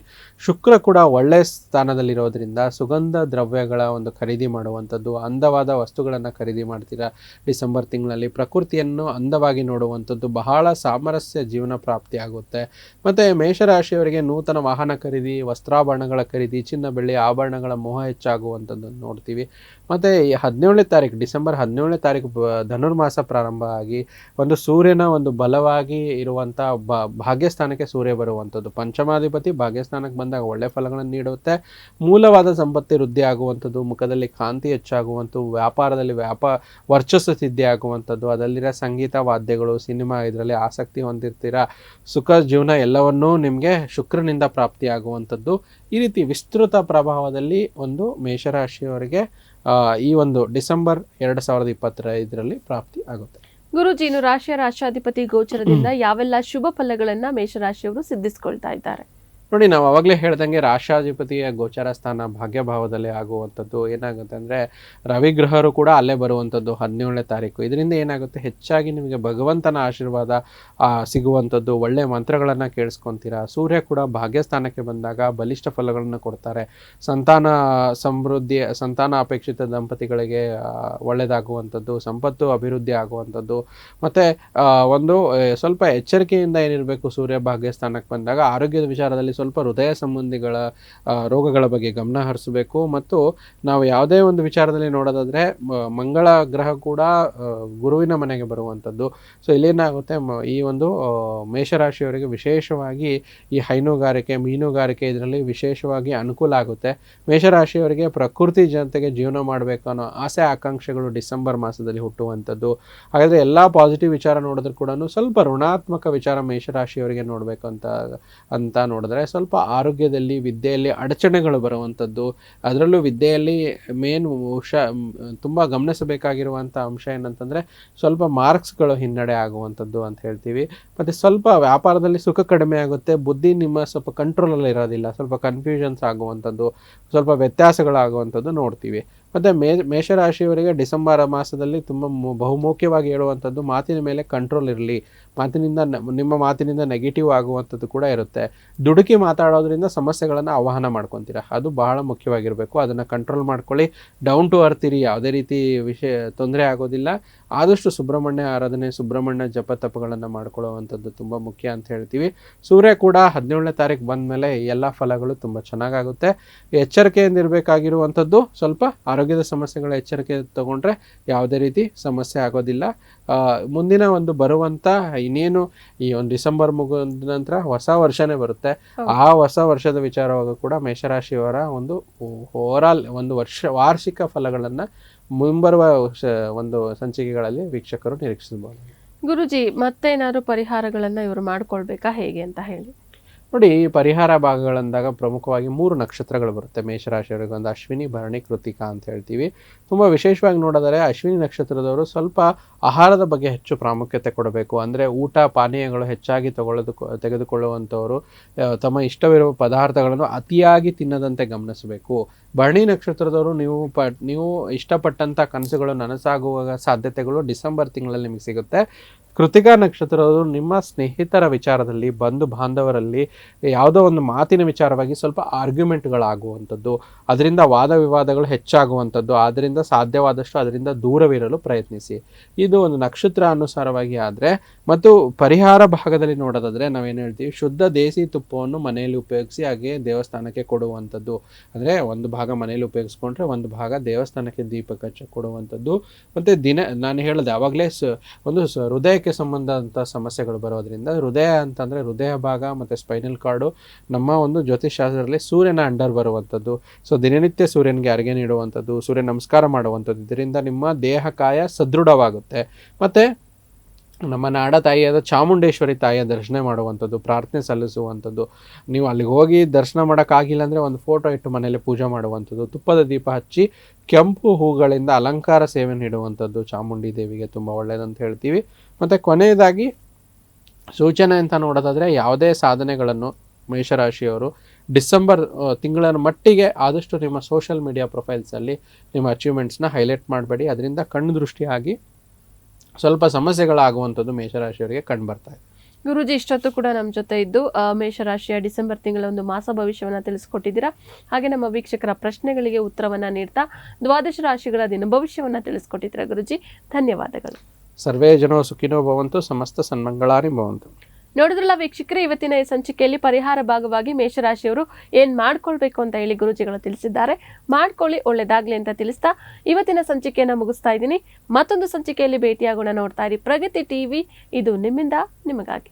Speaker 2: ಶುಕ್ರ ಕೂಡ ಒಳ್ಳೆ ಸ್ಥಾನದಲ್ಲಿರೋದ್ರಿಂದ ಸುಗಂಧ ದ್ರವ್ಯಗಳ ಒಂದು ಖರೀದಿ ಮಾಡುವಂಥದ್ದು, ಅಂದವಾದ ವಸ್ತುಗಳನ್ನು ಖರೀದಿ ಮಾಡ್ತೀರಾ ಡಿಸೆಂಬರ್ ತಿಂಗಳಲ್ಲಿ. ಪ್ರಕೃತಿಯನ್ನು ಅಂದವಾಗಿ ನೋಡುವಂಥದ್ದು ಬಹಳ ಸಾಮರಸ್ಯ ಜೀವನ ಪ್ರಾಪ್ತಿ ಆಗುತ್ತೆ. ಮತ್ತು ಮೇಷರಾಶಿಯವರಿಗೆ ನೂತನ ವಾಹನ ಖರೀದಿ, ವಸ್ತ್ರಾಭರಣಗಳ ಖರೀದಿ, ಚಿನ್ನ ಬೆಳ್ಳಿ, ಆಭರಣಗಳ ಮೋಹ ಹೆಚ್ಚಾಗುವಂಥದ್ದನ್ನು ನೋಡ್ತೀವಿ. ಮತ್ತು ಈ ಹದಿನೇಳನೇ ತಾರೀಕು, ಡಿಸೆಂಬರ್ ಹದಿನೇಳನೇ ತಾರೀಕು ಧನುರ್ಮಾಸ ಪ್ರಾರಂಭ ಆಗಿ ಒಂದು ಸೂರ್ಯನ ಒಂದು ಬಲವಾಗಿ ಇರುವಂಥ ಭಾಗ್ಯಸ್ಥಾನಕ್ಕೆ ಸೂರ್ಯ ಬರುವಂಥದ್ದು. ಪಂಚಮಾಧಿಪತಿ ಭಾಗ್ಯಸ್ಥಾನಕ್ಕೆ ಬಂದಾಗ ಒಳ್ಳೆ ಫಲಗಳನ್ನು ನೀಡುತ್ತೆ. ಮೂಲವಾದ ಸಂಪತ್ತಿ ವೃದ್ಧಿ ಆಗುವಂಥದ್ದು ಮುಖದಲ್ಲಿ ಕಾಂತಿ ಹೆಚ್ಚಾಗುವಂಥದ್ದು, ವ್ಯಾಪಾರದಲ್ಲಿ ವ್ಯಾಪ, ವರ್ಚಸ್ಸು ಸಿದ್ಧಿ ಆಗುವಂಥದ್ದು ಅದರಲ್ಲಿರೋ ಸಂಗೀತ, ವಾದ್ಯಗಳು, ಸಿನಿಮಾ, ಇದರಲ್ಲಿ ಆಸಕ್ತಿ ಹೊಂದಿರ್ತೀರಾ? ಸುಖ, ಜೀವನ ಎಲ್ಲವನ್ನೂ ನಿಮಗೆ ಶುಕ್ರನಿಂದ ಪ್ರಾಪ್ತಿಯಾಗುವಂಥದ್ದು. ಈ ರೀತಿ ವಿಸ್ತೃತ ಪ್ರಭಾವದಲ್ಲಿ ಒಂದು ಮೇಷರಾಶಿಯವರಿಗೆ ಈ ಒಂದು ಡಿಸೆಂಬರ್ ಎರಡು ಸಾವಿರದ ಇಪ್ಪತ್ತೈದರಲ್ಲಿ ಪ್ರಾಪ್ತಿ ಆಗುತ್ತೆ.
Speaker 1: ಗುರುಜಿ, ಇನ್ನು ರಾಶಿಯ ರಾಷ್ಟ್ರಾಧಿಪತಿ ಗೋಚರದಿಂದ ಯಾವೆಲ್ಲ ಶುಭ ಫಲಗಳನ್ನ ಮೇಷರಾಶಿಯವರು ಸಿದ್ಧಿಸಿಕೊಳ್ತಾ ಇದ್ದಾರೆ?
Speaker 2: ನೋಡಿ, ನಾವು ಅವಾಗಲೇ ಹೇಳ್ದಂಗೆ ರಾಷ್ಟ್ರಾಧಿಪತಿಯ ಗೋಚಾರ ಸ್ಥಾನ ಭಾಗ್ಯಭಾವದಲ್ಲಿ ಆಗುವಂಥದ್ದು ಏನಾಗುತ್ತೆ ಅಂದರೆ ರವಿಗ್ರಹರು ಕೂಡ ಅಲ್ಲೇ ಬರುವಂಥದ್ದು ಹದಿನೇಳನೇ ತಾರೀಕು. ಇದರಿಂದ ಏನಾಗುತ್ತೆ, ಹೆಚ್ಚಾಗಿ ನಿಮಗೆ ಭಗವಂತನ ಆಶೀರ್ವಾದ ಸಿಗುವಂಥದ್ದು ಒಳ್ಳೆಯ ಮಂತ್ರಗಳನ್ನು ಕೇಳಿಸ್ಕೊತೀರಾ? ಸೂರ್ಯ ಕೂಡ ಭಾಗ್ಯಸ್ಥಾನಕ್ಕೆ ಬಂದಾಗ ಬಲಿಷ್ಠ ಫಲಗಳನ್ನು ಕೊಡ್ತಾರೆ. ಸಂತಾನ ಸಮೃದ್ಧಿ, ಸಂತಾನ ಅಪೇಕ್ಷಿತ ದಂಪತಿಗಳಿಗೆ ಒಳ್ಳೆಯದಾಗುವಂಥದ್ದು ಸಂಪತ್ತು ಅಭಿವೃದ್ಧಿ ಆಗುವಂಥದ್ದು. ಮತ್ತು ಒಂದು, ಸ್ವಲ್ಪ ಎಚ್ಚರಿಕೆಯಿಂದ ಏನಿರಬೇಕು, ಸೂರ್ಯ ಭಾಗ್ಯಸ್ಥಾನಕ್ಕೆ ಬಂದಾಗ ಆರೋಗ್ಯದ ವಿಚಾರದಲ್ಲಿ ಸ್ವಲ್ಪ ಹೃದಯ ಸಂಬಂಧಿಗಳ ರೋಗಗಳ ಬಗ್ಗೆ ಗಮನ ಹರಿಸಬೇಕು. ಮತ್ತು ನಾವು ಯಾವುದೇ ಒಂದು ವಿಚಾರದಲ್ಲಿ ನೋಡೋದಾದರೆ ಮಂಗಳ ಗ್ರಹ ಕೂಡ ಗುರುವಿನ ಮನೆಗೆ ಬರುವಂಥದ್ದು. ಸೊ, ಇಲ್ಲೇನಾಗುತ್ತೆ ಈ ಒಂದು ಮೇಷರಾಶಿಯವರಿಗೆ ವಿಶೇಷವಾಗಿ ಈ ಹೈನುಗಾರಿಕೆ, ಮೀನುಗಾರಿಕೆ ಇದರಲ್ಲಿ ವಿಶೇಷವಾಗಿ ಅನುಕೂಲ ಆಗುತ್ತೆ. ಮೇಷರಾಶಿಯವರಿಗೆ ಪ್ರಕೃತಿ ಜನತೆಗೆ ಜೀವನ ಮಾಡಬೇಕು ಅನ್ನೋ ಆಸೆ, ಆಕಾಂಕ್ಷೆಗಳು ಡಿಸೆಂಬರ್ ಮಾಸದಲ್ಲಿ ಹುಟ್ಟುವಂಥದ್ದು. ಹಾಗಾದರೆ ಎಲ್ಲ ಪಾಸಿಟಿವ್ ವಿಚಾರ ನೋಡಿದ್ರು ಕೂಡ ಸ್ವಲ್ಪ ಋಣಾತ್ಮಕ ವಿಚಾರ ಮೇಷರಾಶಿಯವರಿಗೆ ನೋಡಬೇಕು ಅಂತ ಅಂತ ನೋಡಿದ್ರೆ ಸ್ವಲ್ಪ ಆರೋಗ್ಯದಲ್ಲಿ ವಿದ್ಯೆಯಲ್ಲಿ ಅಡಚಣೆಗಳು ಬರುವಂಥದ್ದು, ಅದರಲ್ಲೂ ವಿದ್ಯೆಯಲ್ಲಿ ಮೇನ್ ಹುಷ ತುಂಬ ಗಮನಿಸಬೇಕಾಗಿರುವಂಥ ಅಂಶ ಏನಂತಂದರೆ ಸ್ವಲ್ಪ ಮಾರ್ಕ್ಸ್ಗಳು ಹಿನ್ನಡೆ ಆಗುವಂಥದ್ದು ಅಂತ ಹೇಳ್ತೀವಿ. ಮತ್ತು ಸ್ವಲ್ಪ ವ್ಯಾಪಾರದಲ್ಲಿ ಸುಖ ಕಡಿಮೆ ಆಗುತ್ತೆ, ಬುದ್ಧಿ ನಿಮ್ಮ ಸ್ವಲ್ಪ ಕಂಟ್ರೋಲಲ್ಲಿ ಇರೋದಿಲ್ಲ ಸ್ವಲ್ಪ ಕನ್ಫ್ಯೂಷನ್ಸ್ ಆಗುವಂಥದ್ದು, ಸ್ವಲ್ಪ ವ್ಯತ್ಯಾಸಗಳಾಗುವಂಥದ್ದು ನೋಡ್ತೀವಿ. ಮತ್ತು ಮೇ, ಮೇಷರಾಶಿಯವರಿಗೆ ಡಿಸೆಂಬರ್ ಮಾಸದಲ್ಲಿ ತುಂಬ ಬಹುಮುಖ್ಯವಾಗಿ ಹೇಳುವಂಥದ್ದು ಮಾತಿನ ಮೇಲೆ ಕಂಟ್ರೋಲ್ ಇರಲಿ. ಮಾತಿನಿಂದ ನಿಮ್ಮ ಮಾತಿನಿಂದ ನೆಗೆಟಿವ್ ಆಗುವಂಥದ್ದು ಕೂಡ ಇರುತ್ತೆ. ದುಡುಕಿ ಮಾತಾಡೋದ್ರಿಂದ ಸಮಸ್ಯೆಗಳನ್ನು ಆವಾಹನ ಮಾಡ್ಕೊತೀರ. ಅದು ಬಹಳ ಮುಖ್ಯವಾಗಿರಬೇಕು. ಅದನ್ನು ಕಂಟ್ರೋಲ್ ಮಾಡ್ಕೊಳ್ಳಿ. ಡೌನ್ ಟು ಅರ್ತ್ ಇರಿ. ಯಾವುದೇ ರೀತಿ ವಿಷಯ ತೊಂದರೆ ಆಗೋದಿಲ್ಲ. ಆದಷ್ಟು ಸುಬ್ರಹ್ಮಣ್ಯ ಆರಾಧನೆ ಸುಬ್ರಹ್ಮಣ್ಯ ಜಪ ತಪಗಳನ್ನು ಮಾಡ್ಕೊಳ್ಳುವಂಥದ್ದು ತುಂಬ ಮುಖ್ಯ ಅಂತ ಹೇಳ್ತೀವಿ. ಸೂರ್ಯ ಕೂಡ ಹದಿನೇಳನೇ ತಾರೀಕು ಬಂದಮೇಲೆ ಎಲ್ಲ ಫಲಗಳು ತುಂಬ ಚೆನ್ನಾಗಾಗುತ್ತೆ. ಎಚ್ಚರಿಕೆಯಿಂದ ಇರಬೇಕಾಗಿರುವಂಥದ್ದು ಸ್ವಲ್ಪ ಆರೋಗ್ಯದ ಸಮಸ್ಯೆಗಳ ಎಚ್ಚರಿಕೆ ತಗೊಂಡ್ರೆ ಯಾವುದೇ ರೀತಿ ಸಮಸ್ಯೆ ಆಗೋದಿಲ್ಲ. ಮುಂದಿನ ಒಂದು ಬರುವಂಥ ಇನ್ನೇನು ಈ ಒಂದು ಡಿಸೆಂಬರ್ ಮುಗಿದ ನಂತರ ಹೊಸ ವರ್ಷನೇ ಬರುತ್ತೆ. ಆ ಹೊಸ ವರ್ಷದ ವಿಚಾರವಾಗ ಕೂಡ ಮೇಷರಾಶಿಯವರ ಒಂದು ಓವರಾಲ್ ಒಂದು ವರ್ಷ ವಾರ್ಷಿಕ ಫಲಗಳನ್ನು ಮುಂಬರುವ ಒಂದು ಸಂಚಿಕೆಗಳಲ್ಲಿ ವೀಕ್ಷಕರು ನಿರೀಕ್ಷಿಸಬಹುದು.
Speaker 1: ಗುರುಜಿ ಮತ್ತೇನಾದ್ರು ಪರಿಹಾರಗಳನ್ನ ಇವರು ಮಾಡ್ಕೊಳ್ಬೇಕಾ ಹೇಗೆ ಅಂತ ಹೇಳಿ.
Speaker 2: ನೋಡಿ ಈ ಪರಿಹಾರ ಭಾಗಗಳಂದಾಗ ಪ್ರಮುಖವಾಗಿ ಮೂರು ನಕ್ಷತ್ರಗಳು ಬರುತ್ತೆ. ಮೇಷರಾಶಿಯವರಿಗೆ ಒಂದು ಅಶ್ವಿನಿ ಭರಣಿ ಕೃತಿಕಾ ಅಂತ ಹೇಳ್ತೀವಿ. ತುಂಬ ವಿಶೇಷವಾಗಿ ನೋಡಿದರೆ ಅಶ್ವಿನಿ ನಕ್ಷತ್ರದವರು ಸ್ವಲ್ಪ ಆಹಾರದ ಬಗ್ಗೆ ಹೆಚ್ಚು ಪ್ರಾಮುಖ್ಯತೆ ಕೊಡಬೇಕು. ಅಂದರೆ ಊಟ, ಪಾನೀಯಗಳು ಹೆಚ್ಚಾಗಿ ತಗೊಳ್ಳೋದು, ತೆಗೆದುಕೊಳ್ಳುವಂಥವರು ತಮ್ಮ ಇಷ್ಟವಿರುವ ಪದಾರ್ಥಗಳನ್ನು ಅತಿಯಾಗಿ ತಿನ್ನದಂತೆ ಗಮನಿಸಬೇಕು. ಭರಣಿ ನಕ್ಷತ್ರದವರು ನೀವು ಪ, ನೀವು ಇಷ್ಟಪಟ್ಟಂಥ ಕನಸುಗಳು ನನಸಾಗುವ ಸಾಧ್ಯತೆಗಳು ಡಿಸೆಂಬರ್ ತಿಂಗಳಲ್ಲಿ ನಿಮಗೆ ಸಿಗುತ್ತೆ. ಕೃತಿಕಾ ನಕ್ಷತ್ರದವರು ನಿಮ್ಮ ಸ್ನೇಹಿತರ ವಿಚಾರದಲ್ಲಿ, ಬಂಧು ಬಾಂಧವರಲ್ಲಿ ಯಾವುದೋ ಒಂದು ಮಾತಿನ ವಿಚಾರವಾಗಿ ಸ್ವಲ್ಪ ಆರ್ಗ್ಯುಮೆಂಟ್ಗಳಾಗುವಂಥದ್ದು. ಅದರಿಂದ ವಾದ ವಿವಾದಗಳು ಹೆಚ್ಚಾಗುವಂಥದ್ದು. ಆದ್ದರಿಂದ ಸಾಧ್ಯವಾದಷ್ಟು ಅದರಿಂದ ದೂರವಿರಲು ಪ್ರಯತ್ನಿಸಿ. ಇದು ಒಂದು ನಕ್ಷತ್ರ ಅನುಸಾರವಾಗಿ ಆದರೆ, ಮತ್ತು ಪರಿಹಾರ ಭಾಗದಲ್ಲಿ ನೋಡೋದಾದ್ರೆ ನಾವೇನು ಹೇಳ್ತೀವಿ, ಶುದ್ಧ ದೇಸಿ ತುಪ್ಪವನ್ನು ಮನೆಯಲ್ಲಿ ಉಪಯೋಗಿಸಿ ಹಾಗೆ ದೇವಸ್ಥಾನಕ್ಕೆ ಕೊಡುವಂಥದ್ದು. ಅಂದರೆ ಒಂದು ಭಾಗ ಮನೆಯಲ್ಲಿ ಉಪಯೋಗಿಸ್ಕೊಂಡ್ರೆ ಒಂದು ಭಾಗ ದೇವಸ್ಥಾನಕ್ಕೆ ದೀಪ ಹಚ್ಚ ಕೊಡುವಂಥದ್ದು. ಮತ್ತು ದಿನ, ನಾನು ಹೇಳಿದೆ ಆವಾಗಲೇ ಸ, ಒಂದು ಹೃದಯಕ್ಕೆ ಸಂಬಂಧ ಸಮಸ್ಯೆಗಳು ಬರೋದ್ರಿಂದ, ಹೃದಯ ಅಂತಂದರೆ ಹೃದಯ ಭಾಗ ಮತ್ತು ಸ್ಪೈನಲ್ ಕಾರ್ಡು ನಮ್ಮ ಒಂದು ಜ್ಯೋತಿಷಾಸ್ತ್ರದಲ್ಲಿ ಸೂರ್ಯನ ಅಂಡರ್ ಬರುವಂಥದ್ದು. ಸೊ, ದಿನನಿತ್ಯ ಸೂರ್ಯನಿಗೆ ಅರ್ಗೆ ನೀಡುವಂಥದ್ದು, ಸೂರ್ಯ ನಮಸ್ಕಾರ ಮಾಡುವಂಥದ್ದು. ಇದರಿಂದ ನಿಮ್ಮ ದೇಹಕಾಯ ಸದೃಢವಾಗುತ್ತೆ. ಮತ್ತು ನಮ್ಮ ನಾಡ ತಾಯಿಯಾದ ಚಾಮುಂಡೇಶ್ವರಿ ತಾಯಿಯ ದರ್ಶನ ಮಾಡುವಂಥದ್ದು, ಪ್ರಾರ್ಥನೆ ಸಲ್ಲಿಸುವಂಥದ್ದು. ನೀವು ಅಲ್ಲಿಗೆ ಹೋಗಿ ದರ್ಶನ ಮಾಡೋಕ್ಕಾಗಿಲ್ಲ ಅಂದರೆ ಒಂದು ಫೋಟೋ ಇಟ್ಟು ಮನೇಲಿ ಪೂಜೆ ಮಾಡುವಂಥದ್ದು. ತುಪ್ಪದ ದೀಪ ಹಚ್ಚಿ ಕೆಂಪು ಹೂಗಳಿಂದ ಅಲಂಕಾರ ಸೇವೆ ನೀಡುವಂಥದ್ದು ಚಾಮುಂಡಿ ದೇವಿಗೆ ತುಂಬ ಒಳ್ಳೆಯದಂತ ಹೇಳ್ತೀವಿ. ಮತ್ತು ಕೊನೆಯದಾಗಿ ಸೂಚನೆ ಅಂತ ನೋಡೋದಾದರೆ ಯಾವುದೇ ಸಾಧನೆಗಳನ್ನು ಮೇಷರಾಶಿಯವರು ಡಿಸೆಂಬರ್ ತಿಂಗಳ ಮಟ್ಟಿಗೆ ಆದಷ್ಟು ನಿಮ್ಮ ಸೋಷಿಯಲ್ ಮೀಡಿಯಾ ಪ್ರೊಫೈಲ್ಸಲ್ಲಿ ನಿಮ್ಮ ಅಚೀವ್ಮೆಂಟ್ಸ್ನ ಹೈಲೈಟ್ ಮಾಡಬೇಡಿ. ಅದರಿಂದ ಕಣ್ಣು ದೃಷ್ಟಿಯಾಗಿ ಸ್ವಲ್ಪ ಸಮಸ್ಯೆಗಳಾಗುವಂಥದ್ದು ಮೇಷರಾಶಿಯವರಿಗೆ ಕಂಡು ಬರ್ತಾ ಇದೆ.
Speaker 1: ಗುರುಜಿ ಇಷ್ಟೊತ್ತು ಕೂಡ ನಮ್ಮ ಜೊತೆ ಇದ್ದು ಮೇಷರಾಶಿಯ ಡಿಸೆಂಬರ್ ತಿಂಗಳ ಒಂದು ಮಾಸ ಭವಿಷ್ಯವನ್ನ ತಿಳಿಸ್ಕೊಟ್ಟಿದ್ದೀರಾ? ಹಾಗೆ ನಮ್ಮ ವೀಕ್ಷಕರ ಪ್ರಶ್ನೆಗಳಿಗೆ ಉತ್ತರವನ್ನ ನೀಡ್ತಾ ದ್ವಾದಶ ರಾಶಿಗಳ ದಿನ ಭವಿಷ್ಯವನ್ನ ತಿಳಿಸ್ಕೊಟ್ಟಿದ್ದೀರಾ ಗುರುಜಿ? ಧನ್ಯವಾದಗಳು.
Speaker 2: ಸರ್ವೇ ಜನೋ ಸುಖಿನೋ ಭವಂತು ಸಮಸ್ತ ಸನ್ಮಂಗಳಾನಿ ಭವಂತು.
Speaker 1: ನೋಡಿದ್ರಲ್ಲ ವೀಕ್ಷಕರೇ, ಇವತ್ತಿನ ಈ ಸಂಚಿಕೆಯಲ್ಲಿ ಪರಿಹಾರ ಭಾಗವಾಗಿ ಮೇಷರಾಶಿಯವರು ಏನು ಮಾಡ್ಕೊಳ್ಬೇಕು ಅಂತ ಹೇಳಿ ಗುರುಜಿಗಳು ತಿಳಿಸಿದ್ದಾರೆ. ಮಾಡ್ಕೊಳ್ಳಿ, ಒಳ್ಳೇದಾಗ್ಲಿ ಅಂತ ತಿಳಿಸ್ತಾ ಇವತ್ತಿನ ಸಂಚಿಕೆಯನ್ನ ಮುಗಿಸ್ತಾ ಇದ್ದೀನಿ. ಮತ್ತೊಂದು ಸಂಚಿಕೆಯಲ್ಲಿ ಭೇಟಿಯಾಗೋಣ ನೋಡ್ತಾ ಇರಿ. ಪ್ರಗತಿ ಟಿವಿ ಇದು ನಿಮ್ಮಿಂದ, ನಿಮಗಾಗಿ.